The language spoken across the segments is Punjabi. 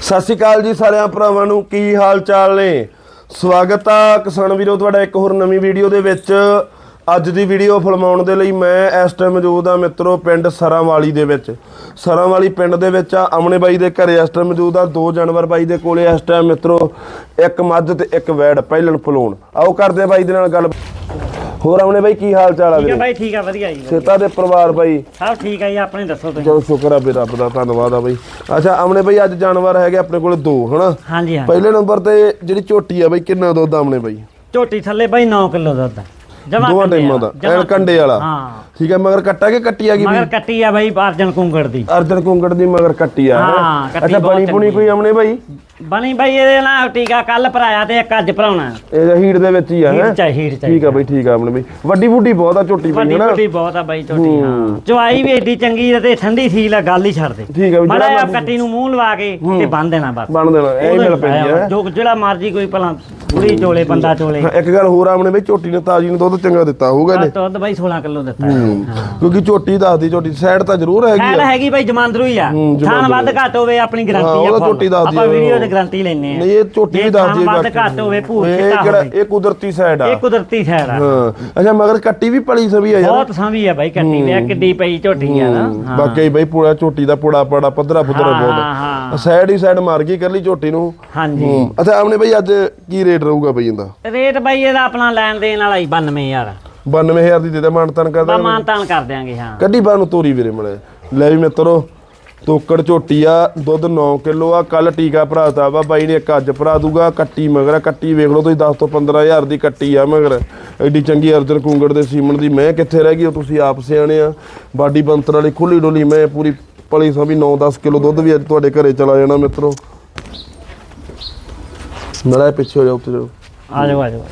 ਸਤਿ ਸ਼੍ਰੀ ਅਕਾਲ ਜੀ ਸਾਰਿਆਂ ਭਰਾਵਾਂ ਨੂੰ, ਕੀ ਹਾਲ ਚਾਲ ਨੇ? ਸਵਾਗਤ ਆ ਕਿਸਾਨ ਵੀਰੋ, ਤੁਹਾਡਾ ਇੱਕ ਹੋਰ ਨਵੀਂ ਵੀਡੀਓ ਦੇ ਵਿੱਚ। ਅੱਜ ਦੀ ਵੀਡੀਓ ਫਿਲਮਾਉਣ ਦੇ ਲਈ ਮੈਂ ਇਸ ਟਾਈਮ ਮੌਜੂਦ ਆ ਮਿੱਤਰੋ, ਪਿੰਡ ਸਰਾਂਵਾਲੀ ਦੇ ਵਿੱਚ। ਸਰਾਂਵਾਲੀ ਪਿੰਡ ਦੇ ਵਿੱਚ ਆ ਅਮਨੇ ਬਾਈ ਦੇ ਘਰੇ ਇਸ ਟਾਈਮ ਮੌਜੂਦ ਆ, ਦੋ ਜਾਨਵਰ ਬਾਈ ਦੇ ਕੋਲੇ ਇਸ ਟਾਈਮ ਮਿੱਤਰੋ, ਇੱਕ ਮੱਝ ਤੇ ਇੱਕ ਵੈੜ, ਪਹਿਲਣ ਫਲੋਣ। ਆਓ ਕਰਦੇ ਆ ਬਾਈ ਦੇ ਨਾਲ ਗੱਲ। ਹੋਰ ਅਮਨੇ ਬਾਈ ਕੀ ਹਾਲ ਚਾਲ ਆ ਠੀਕ ਆ ਵੀਰੇ? ਬਾਈ ਠੀਕ ਆ ਵਧੀਆ ਜੀ ਸੇਤਾ ਦੇ ਪਰਿਵਾਰ ਬਾਈ? ਸਭ ਠੀਕ ਆ ਜੀ ਆਪਣੇ ਦੱਸੋ ਤੁਸੀਂ? ਚਲੋ ਸ਼ੁਕਰ ਆ ਵੀ ਰੱਬ ਦਾ ਧੰਨਵਾਦ ਆ ਬਈ। ਅੱਛਾ ਅਮਨੇ ਬਈ ਅੱਜ ਜਾਨਵਰ ਹੈਗੇ ਆਪਣੇ ਕੋਲ ਦੋ ਹਨਾ? ਹਾਂਜੀ ਹਾਂ ਪਹਿਲੇ ਨੰਬਰ ਤੇ ਜਿਹੜੀ ਝੋਟੀ ਆ ਬਈ ਕਿੰਨਾ ਦੁੱਧ ਆ ਅਮਨੇ ਬਈ? ਝੋਟੀ ਥੱਲੇ ਬਾਈ 9 ਕਿਲੋ ਦੁੱਧ ਜਮਾ ਦੋਵਾਂ ਟਾਈਮਾਂ ਦਾ ਐਨ ਕੰਡੇ ਵਾਲਾ ਹਾਂ। ਠੀਕ ਹੈ ਮਗਰ ਕੱਟਾ ਕੇ ਕੱਟੀ ਆ ਗਈ ਮਗਰ ਕੱਟੀ ਆ ਬਾਈ ਅਰਜਨ ਕੁੰਗੜ ਦੀ। ਅਰਜਨ ਕੁੰਗੜ ਦੀ ਮਗਰ ਕੱਟੀ ਆ ਹੈਂ? ਕੱਟੀ ਅੱਛਾ ਬਣੀ ਪੁਣੀ ਕੋਈ ਅਮਨੇ ਬਈ? ਬਣੀ ਬਾਈ ਇਹਦੇ ਨਾਲ ਟੀਕਾ ਕੱਲ ਭਰਾਇਆ ਤੇ ਇੱਕ ਅੱਜ ਭਰਾਉਣਾ। ਇਹ ਹੀਟ ਦੇ ਵਿੱਚ ਹੀ ਆ ਹੈ? ਹੀਟ ਚਾਹੀ ਠੀਕ ਆ ਬਈ ਠੀਕ ਆ ਅਮਨੇ ਬਈ। ਵੱਡੀ ਬੁੱਢੀ ਬਹੁਤ ਆ ਬਈ ਵੱਡੀ ਹਨਾ? ਵੱਡੀ ਬਹੁਤ ਆ ਬਾਈ ਝੋਟੀ ਹਾਂ। ਚੁਆਈ ਵੀ ਏਡੀ ਚੰਗੀ ਆ ਤੇ ਠੰਡੀ ਸੀ ਲਾ ਗੱਲ ਹੀ ਛੱਡ ਦੇ। ਠੀਕ ਆ ਬਈ ਮੜਾ ਆ ਕੱਟੀ ਨੂੰ ਮੂੰਹ ਲਵਾ ਕੇ ਤੇ ਬੰਨ ਦੇਣਾ ਬਸ। ਬਣ ਦੇਣਾ ਇਹ ਮਿਲ ਪੈਂਦੀ ਹੈ ਜੋ ਜਿਹੜਾ ਮਰਜ਼ੀ ਕੋਈ ਭਲਾ ਪੂਰੀ ਚੋਲੇ ਬੰਦਾ ਚੋਲੇ। ਇੱਕ ਗੱਲ ਹੋਰ ਆ ਅਮਨੇ ਬਈ ਝੋਟੀ ਨੇ ਤਾਜੀ ਨੂੰ ਦੁੱਧ ਚੰਗਾ ਦਿੱਤਾ ਹੋਊਗਾ ਇਹਨੇ ਦੁੱਧ ਬਾਈ 16 ਕਿਲੋ ਦਿੱਤਾ। ਹਾਂ ਕਿਉਂਕਿ ਝੋਟੀ ਦੱਸਦੀ ਝੋਟੀ ਸਾਈਡ ਤਾਂ ਜ਼ਰੂਰ ਹੈਗੀ ਆ। ਹੈਗੀ ਬਾਈ ਜਮਾਂਦਰੂ ਹੀ ਆ। ਹੂੰ, ਥਾਨ ਜਮਾਂਦਰੂ। ਵੱਧ ਘੱਟ ਹੋਵੇ ਆਪਣੀ ਹਾਂ, ਗਾਰੰਟੀ ਆ ਉਹਦਾ full। ਝੋਟੀ ਦੱਸਦੀ ਆਪਾਂ ਆ। ਵੀਡੀਓ ਤੇ ਗਾਰੰਟੀ ਲੈਨੇ ਆ ਨਹੀਂ ਇਹ ਝੋਟੀ ਵੀ ਦੱਸਦੀ ਥਾਨ ਵੱਧ ਘੱਟ ਹੋਵੇ ਭੂਰ ਇਹ ਕਿਹੜਾ ਹੋਵੇ। ਇਹ ਕੁਦਰਤੀ ਸਾਈਡ ਆ। ਇਹ ਕੁਦਰਤੀ ਸਾਈਡ ਆ। ਹਾਂ। ਅੱਛਾ ਮਗਰ ਕੱਟੀ ਵੀ ਪਲੀ ਸਭੀ ਆ ਯਾਰ। ਬਹੁਤ ਸਾਂਭੀ ਆ ਬਾਈ ਕੱਟੀ ਵੇ ਕਿੱਡੀ ਪਈ ਝੋਟੀ ਆ ਨਾ। ਹਾਂ। ਬਾਕੀ ਬਈ ਪੂਰਾ ਝੋਟੀ ਦਾ ਪੁੜਾ ਪੜਾ ਪੱਧਰਾ ਪੁੱਧਰਾ ਹਾਂ, ਬਹੁਤ। ਸਾਈਡ ਹੀ। ਸਾਈਡ ਮਾਰ ਗਈ ਕਰਲੀ ਝੋਟੀ ਨੂੰ। ਹਾਂਜੀ। ਹੂੰ। ਅੱਛਾ ਆਮਨੇ ਬਈ ਅੱਜ ਕੀ ਰੇਟ ਰਹੂਗਾ ਬਈ ਇਹਦਾ? ਰੇਟ ਬਾਈ ਇਹਦਾ ਆਪਣਾ ਲੈਣ ਦੇਣ ਵਾਲਾ ਹੀ 92000 92000 ਦੀ ਦੇ ਦੇ ਮਾਨਤਨ ਬਾ ਕਰਦਾ ਮਾਨ ਤਾਨ ਕਰ ਦਿਆਂਗੇ ਹਾਂ। ਕੱਢੀ ਬਾਹ ਨੂੰ ਤੋਰੀ ਵੀਰੇ ਮਲੇ ਲੈ ਵੀ ਮਿੱਤਰੋ ਤੋਕੜ ਝੋਟੀ ਆ ਦੁੱਧ 9 ਕਿਲੋ ਆ ਕੱਲ ਟੀਕਾ ਭਰਾਤਾ ਵਾ ਬਾਈ ਨੇ ਇੱਕ ਅੱਜ ਭਰਾ ਦੂਗਾ ਕੱਟੀ ਮਗਰ ਕੱਟੀ ਵੇਖ ਲਓ ਤੁਸੀਂ 10 ਤੋਂ 15000 ਦੀ ਕੱਟੀ ਆ ਮਗਰ। ਐਡੀ ਚੰਗੀ ਅਰਜਨ ਕੁੰਗੜ ਦੇ ਸੀਮਨ ਦੀ ਮੈਂ ਕਿੱਥੇ ਰਹਿ ਗਈ ਉਹ ਤੁਸੀਂ ਆਪ ਸਿਆਣੇ ਆ। ਬਾਡੀ ਬੰਤਰ ਵਾਲੀ ਖੁੱਲੀ ਡੋਲੀ ਮੈਂ ਪੂਰੀ ਪਲੀ ਸਾਂ ਵੀ 9-10 ਕਿਲੋ ਦੁੱਧ ਵੀ ਅੱਜ ਤੁਹਾਡੇ ਘਰੇ ਚਲਾ ਜਾਣਾ ਮਿੱਤਰੋ। ਮੇਰਾ ਪਿੱਛੇ ਹੋ ਉੱਤੇ ਜਾਓ। ਜਾਓ ਆ ਜਾਓ ਆ ਜਾਓ।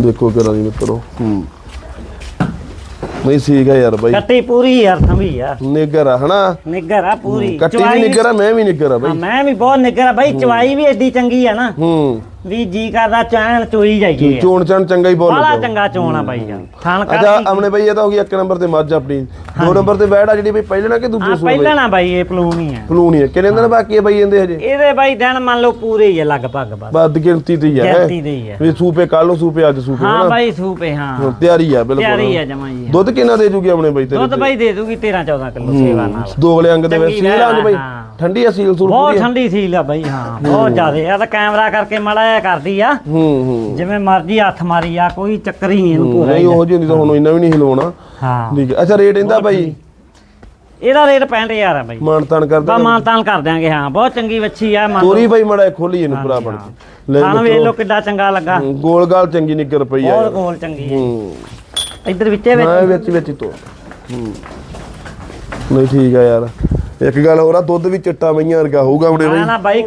ਦੇਖੋ ਕਿਹੜਾ ਦੀ ਮਿੱਤਰੋ। ਹੂੰ। ਨਹੀਂ ਠੀਕ ਹੈ ਯਾਰ ਬਾਈ। ਕੱਟੀ ਪੂਰੀ ਯਾਰ ਸੰਭੀ ਆ। ਨਿੱਗਰ ਆ ਹਨਾ? ਨਿੱਗਰ ਆ ਪੂਰੀ। ਕੱਟੀ ਵੀ ਚਵਾਈ ਨਿੱਗਰ ਆ ਮੈਂ ਵੀ ਨਿੱਗਰ ਆ ਹਾਂ, ਬਾਈ ਮੈਂ ਵੀ ਬਹੁਤ ਨਿੱਗਰ ਆ ਬਾਈ ਚਵਾਈ ਵੀ ਏਡੀ ਚੰਗੀ ਆ ਨਾ। ਹੂੰ। ਵੀ ਜੀ ਕਰਦਾ ਚੈਨ ਚੋਈ ਜਾਈਏ। ਚੋਣ ਚਣ ਚੰਗਾ ਹੀ ਬੋਲ ਬੜਾ ਚੰਗਾ ਚੋਣ ਆ ਬਾਈ ਯਾਰ ਅੱਛਾ ਕਰ ਅਮਨੇ ਬਾਈ ਇਹ ਤਾਂ ਹੋ ਗਈ ਇੱਕ ਨੰਬਰ ਤੇ ਮੱਝ ਆਪਣੀ। ਦੋ ਨੰਬਰ ਤੇ ਬੈੜ ਆ ਜਿਹੜੀ ਬਈ ਪਹਿਲੇ ਨਾ ਕਿ ਦੂਜੇ ਹਾਂ ਸੂਏ ਪਹਿਲਾਂ ਨਾ ਬਾਈ ਇਹ ਪਲੂਨ ਹੀ ਆ। ਫਲੂਣੀ ਹੈ ਕਿੰਨੇ ਦਿਨ ਬਾਕੀ ਹੈ ਬਾਈ ਇਹਦੇ ਹਜੇ? ਇਹਦੇ ਬਾਈ ਦਿਨ ਮੰਨ ਲਓ ਪੂਰੇ ਹੀ ਆ ਲਗਭਗ ਬਸ। ਬਾਦ ਗਿਣਤੀ ਤੇ ਹੀ ਹੈ? ਗਿਣਤੀ ਦੇ ਹੀ ਆ। ਵੀ ਸੂਪੇ ਕੱਲ ਨੂੰ ਸੂਪੇ ਅੱਜ ਸੂਪੇ ਹਾਂ ਬਾਈ ਸੂਪੇ ਹਾਂ। ਹਾਂ, ਤਿਆਰੀ ਆ ਤਿਆਰੀ ਬਿਲਕੁਲ ਆ ਜਮਾ ਜੀ ਦੁੱਧ ਕਿੰਨਾ ਦੇ ਜੂਗੀ ਆਪਣੇ ਬਾਈ ਤੇਰੇ ਦੁੱਧ ਬਾਈ ਦੇ ਦੂਗੀ 13 14 ਕਿਲੋ ਸੇਵਾ ਨਾਲ। ਦੋਗਲੇ ਅੰਗ ਦੇ ਵਿੱਚ ਸੀਲ ਅੰਗ ਬਾਈ। ਹਾਂ। ਠੰਡੀ ਆ ਸੀਲ ਸੂਲ ਬਹੁਤ ਆ? ਠੰਡੀ ਸੀ ਲਾ ਬਾਈ ਹਾਂ ਬਹੁਤ ਜ਼ਿਆਦੇ। ਆ ਤਾਂ ਕੈਮਰਾ ਕਰਕੇ ਮੜਾ ਜਿਹਾ ਕਰਦੀ ਆ। ਹੂੰ ਹੂੰ। ਜਿਵੇਂ ਮਰਜ਼ੀ ਹੱਥ ਮਾਰੀ ਆ ਕੋਈ ਚੱਕਰ ਹੀ ਨਹੀਂ ਇਹਨੂੰ ਪੂਰਾ ਨਹੀਂ ਹੀ ਉਹ ਜਿਹੀ ਹੁੰਦੀ ਤਾਂ ਹੁਣ ਇੰਨਾ ਵੀ ਨਹੀਂ ਹਿਲਵਾਉਣਾ ਹਾਂ। ਠੀਕ ਹੈ ਅੱਛਾ ਰੇਟ ਇਹਦਾ ਬਾਈ? ਇਹਦਾ ਰੇਟ 65000 ਆ ਬਾਈ। ਮਾਨ ਤਾਨ ਬਾ ਕਰਦਾ ਮਾਨਤਾਨ ਕਰ ਦਿਆਂਗੇ ਹਾਂ। ਬਹੁਤ ਚੰਗੀ ਵੱਛੀ ਆ ਤੋਰੀ ਬਾਈ ਮੜਾ ਖੋਲੀ ਇਹਨੂੰ ਪੂਰਾ ਬਣ ਕੇ। ਲੈ ਖਾਣ ਵੇਖ ਲਓ ਕਿੱਡਾ ਚੰਗਾ ਲੱਗਾ। ਹੂੰ, ਗੋਲ ਗਾਲ ਚੰਗੀ ਨਿਕਰ ਪਈ ਆ। ਬਹੁਤ ਯਾਰ। ਗੋਲ ਚੰਗੀ ਹੈ ਹੂੰ। ਇੱਧਰ ਵਿੱਚੇ ਵਿੱਚ। ਹਾਂ ਵਿੱਚ ਵਿੱਚ ਹੀ ਤੋ ਹੂੰ। ਨਹੀਂ ਠੀਕ ਆ ਯਾਰ। ਇੱਕ ਗੱਲ ਹੋਰ ਆ ਦੁੱਧ ਵੀ ਚਿੱਟਾ ਮਈਆਂ ਵਰਗਾ ਹੋਊਗਾ ਨਾ ਬਈ। ਨਾ ਬਾਈ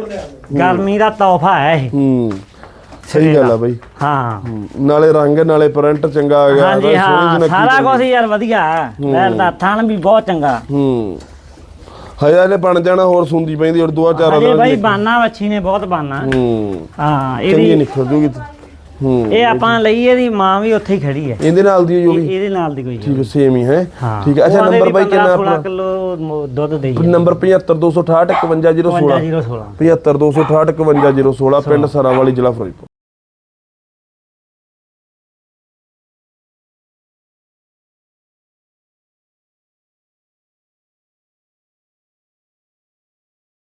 ਗਰਮੀ ਦਾ ਤੋਹਫਾ ਹੈ ਇਹ। ਹੂੰ ਸਹੀ ਗੱਲ ਆ ਬਈ। ਹਾਂ। ਨਾਲੇ ਰੰਗ ਨਾਲੇ ਪ੍ਰਿੰਟ ਚੰਗਾ ਆ ਗਿਆ ਹਾਂਜੀ ਹਾਂ ਸਾਰਾ ਚੰਗੀ। ਕੁਝ ਯਾਰ ਵਧੀਆ। ਹੈ। ਬੈਠ ਦਾ ਥਣ ਵੀ ਬਹੁਤ ਚੰਗਾ। ਹੂੰ। ਹਜਾ ਇਹਨੇ ਬਣ ਜਾਣਾ ਹੋਰ ਸੁੰਦੀ ਪੈਂਦੀ ਹੋਰ ਦੋ ਚਾਰ ਨਾਲ ਬਾਈ ਬਾਨਾ ਵੱਛੀ ਨੇ ਬਹੁਤ ਬਾਨਾ। ਹੂੰ। ਹਾਂ ਚੰਗੀ ਇਹਦੀ ਨਿਕਲ ਜੂਗੀ ਇਹ ਆਪਾਂ ਲਈ ਇਹਦੀ ਮਾਂ ਵੀ ਉੱਥੇ ਹੀ ਖੜੀ ਹੈ। ਇਹਦੇ ਨਾਲ ਦੀ ਜੋ ਵੀ? ਇਹਦੇ ਨਾਲ ਦੀ ਕੋਈ ਠੀਕ ਸੇਮ ਹੀ। ਹੈ ਠੀਕ ਹੈ ਅੱਛਾ ਨੰਬਰ ਬਾਈ ਕਿੰਨਾ 15 ਆਪਣਾ? ਕਿਲੋ ਮੋ- ਦੁੱਧ ਦੇਈ ਨੰਬਰ 75268 51016 016 75268 51016 ਪਿੰਡ ਸਰਾਵਾਲੀ ਜ਼ਿਲ੍ਹਾ ਫਿਰੋਜ਼ਪੁਰ।